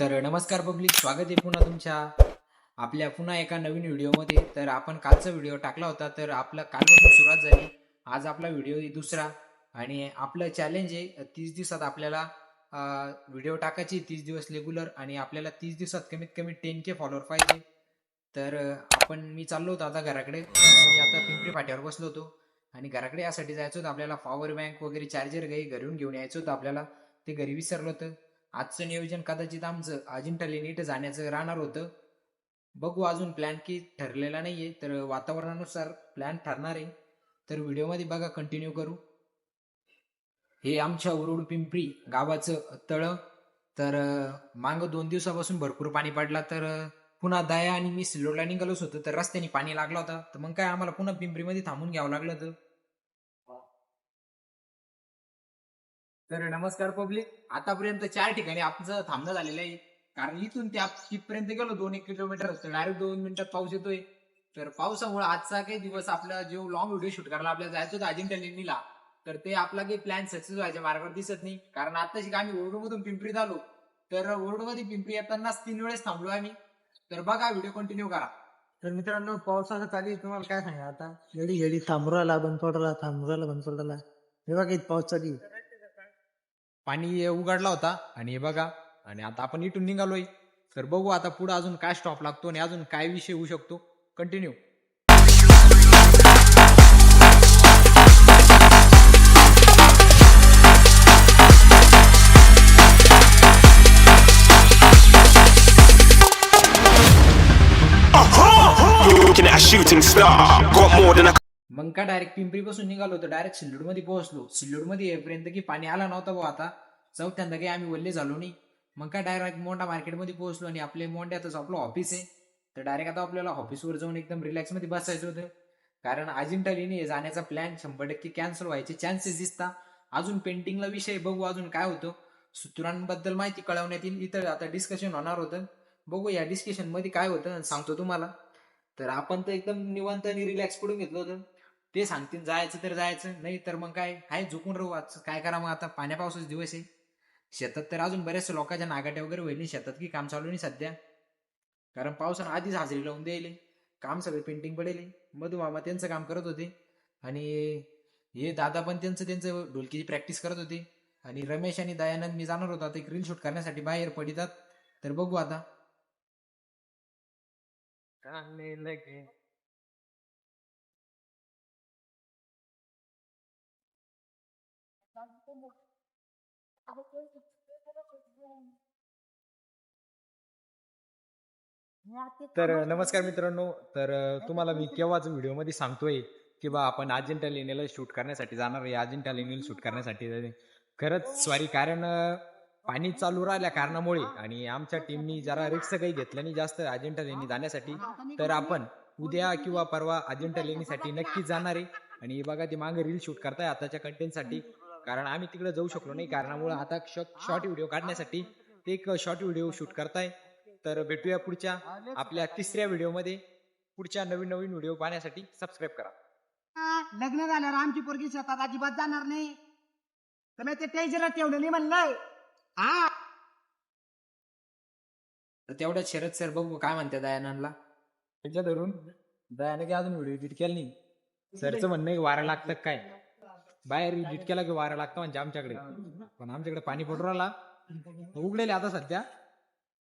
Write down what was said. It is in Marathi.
तर नमस्कार पब्लिक स्वागत आहे पुन्हा तुमच्या आपल्या पुन्हा एका नवीन व्हिडिओमध्ये. तर आपण कालचा व्हिडिओ टाकला होता तर आपला कालपासून सुरुवात झाली. आज आपला व्हिडिओ दुसरा आणि आपलं चॅलेंज आहे तीस दिवसात आपल्याला व्हिडिओ टाकायची तीस दिवस रेग्युलर आणि आपल्याला तीस दिवसात कमीत कमी टेन के फॉलोअर पाहिजे. तर आपण मी चाललो होतो आता घराकडे. मी आता पिंपरी फाट्यावर बसलो होतो आणि घराकडे यासाठी जायचं होतं. आपल्याला पॉवर बँक वगैरे चार्जर काही घरून घेऊन यायचं होतं आपल्याला. ते घरी विसरलं होतं. आजचं नियोजन कदाचित आमचं अजिंठा लेणीट जाण्याचं राहणार होतं. बघू अजून प्लॅन की ठरलेला नाही आहे तर वातावरणानुसार प्लॅन ठरणार आहे. तर व्हिडिओमध्ये बघा कंटिन्यू करू. हे आमच्या उरुड पिंपरी गावाचं तळं. तर मागं दोन दिवसापासून भरपूर पाणी पडला तर पुन्हा दया आणि मी सिल्लोडला निघालोच होतो तर रस्त्याने पाणी लागला होता. तर मग काय आम्हाला पुन्हा पिंपरीमध्ये थांबून घ्यावं लागलं होतं. तर नमस्कार पब्लिक. आतापर्यंत चार ठिकाणी आमचं थांबणं झालेलं आहे. कारण इथून त्या तिथपर्यंत गेलो दोन एक किलोमीटर तर डायरेक्ट दोन मिनिटात पाऊस येतोय. तर पावसामुळे आजचा काही दिवस आपला जो लॉंग व्हिडिओ शूट करायला आपल्याला जायचं होतं अजिंठा लेणीला तर ते आपला काही प्लॅन सक्सेस व्हायच्या मार्गावर दिसत नाही. कारण आताशी आम्ही ओरडूमधून पिंपरीत आलो. तर ओरडूमध्ये पिंपरी येतानाच तीन वेळेस थांबलो आम्ही. तर बघा व्हिडिओ कंटिन्यू करा. तर मित्रांनो पावसाचं चालू तुम्हाला काय सांगा आता? येडी येडी थांबराला बंद पडला थांबराला बंद पडला. हे बघा पाऊस चालू पाणी उघडला होता आणि हे बघा आणि आता आपण इथून निघालोय. तर बघू आता पुढे अजून काय स्टॉप लागतो आणि अजून काय विषय होऊ शकतो. Continue shooting star. Got more than a मग का डायरेक्ट पिंपरी पासून निघालो होतो डायरेक्ट सिल्लोडमध्ये पोहोचलो. सिल्लोडमध्ये येईपर्यंत की पाणी आला नव्हता भाऊ आता. चौथ्यांदा काही आम्ही वल्ले झालो नाही. मग काय डायरेक्ट मोठा मार्केटमध्ये पोहोचलो आणि आपले मोंड्यातच आपलं ऑफिस आहे. तर डायरेक्ट आता आपल्याला ऑफिसवर जाऊन एकदम रिलॅक्समध्ये बसायचं होतं. कारण अजिंठा लेणी जाण्याचा प्लॅन शंभर टक्के कॅन्सल व्हायचे चान्सेस दिसता. अजून पेंटिंगला विषय बघू अजून काय होतं. सूत्रांबद्दल माहिती कळवण्यात येईल. इतर आता डिस्कशन होणार होतं. बघू या डिस्कशनमध्ये काय होतं आणि सांगतो तुम्हाला. तर आपण तर एकदम निवांत आणि रिलॅक्स पडून घेतलं होतं. ते सांगतील जायचं तर जायचं नाही तर मग काय? हाय झुकून राहू आज. काय करा मग आता? पाण्या पावसाचे दिवस आहे. शेतात तर अजून बऱ्याचशा लोकांच्या नागाट्या वगैरे होईल नाही. शेतात की काम चालू नाही सध्या. कारण पावसानं आधीच हाजरी लावून द्यायले. काम सगळे पेंटिंग पडेल. मधू मामा त्यांचं काम करत होते. आणि हे दादा पण त्यांचं त्यांचं ढोलकीची प्रॅक्टिस करत होते. आणि रमेश आणि दयानंद मी जाणार होतो. आता एक रील शूट करण्यासाठी बाहेर पडितात. तर बघू आता. तर नमस्कार मित्रांनो तर तुम्हाला मी केव्हाच व्हिडिओमध्ये सांगतोय की बा आपण अजिंठा लेणीला शूट करण्यासाठी जाणार आहे अजिंठा लेणीला शूट करण्यासाठी. खरंच सॉरी कारण पाणी चालू राहिल्या कारणामुळे आणि आमच्या टीमनी जरा रिक्स काही घेतलं नाही जास्त अजिंठा लेणी जाण्यासाठी. तर आपण उद्या किंवा परवा अजिंठा लेणीसाठी नक्कीच जाणार आहे. आणि बघा ते मागे रील शूट करताय आताच्या कंटेंटसाठी कारण आम्ही तिकडे जाऊ शकलो नाही. कारणामुळे आता शॉर्ट व्हिडिओ काढण्यासाठी ते एक शॉर्ट व्हिडिओ शूट करताय. तर भेटूया पुढच्या आपल्या तिसऱ्या व्हिडिओमध्ये पुढच्या नवीन नवीन व्हिडिओ पाहण्यासाठी सबस्क्राईब करा. हा, लग्न झाल्यावर आमची पोरगी शेतात अजिबात जाणार नाही. तर मी ते टेन्शनच ठेवलं नाही म्हणलंय. हा. तर तेवढ्यात शरद सर बघू काय म्हणते दयानंदला. त्याच्या धरून दयाने की अजून व्हिडिओ एडिट केला नाही. सरचं म्हणणं आहे वारा लागतं काय? बाहेर एडिट केला की वारा लागतं म्हणजे आमच्याकडे. पण आमच्याकडे पाणी पडू राहिला. उघडेल आता सध्या.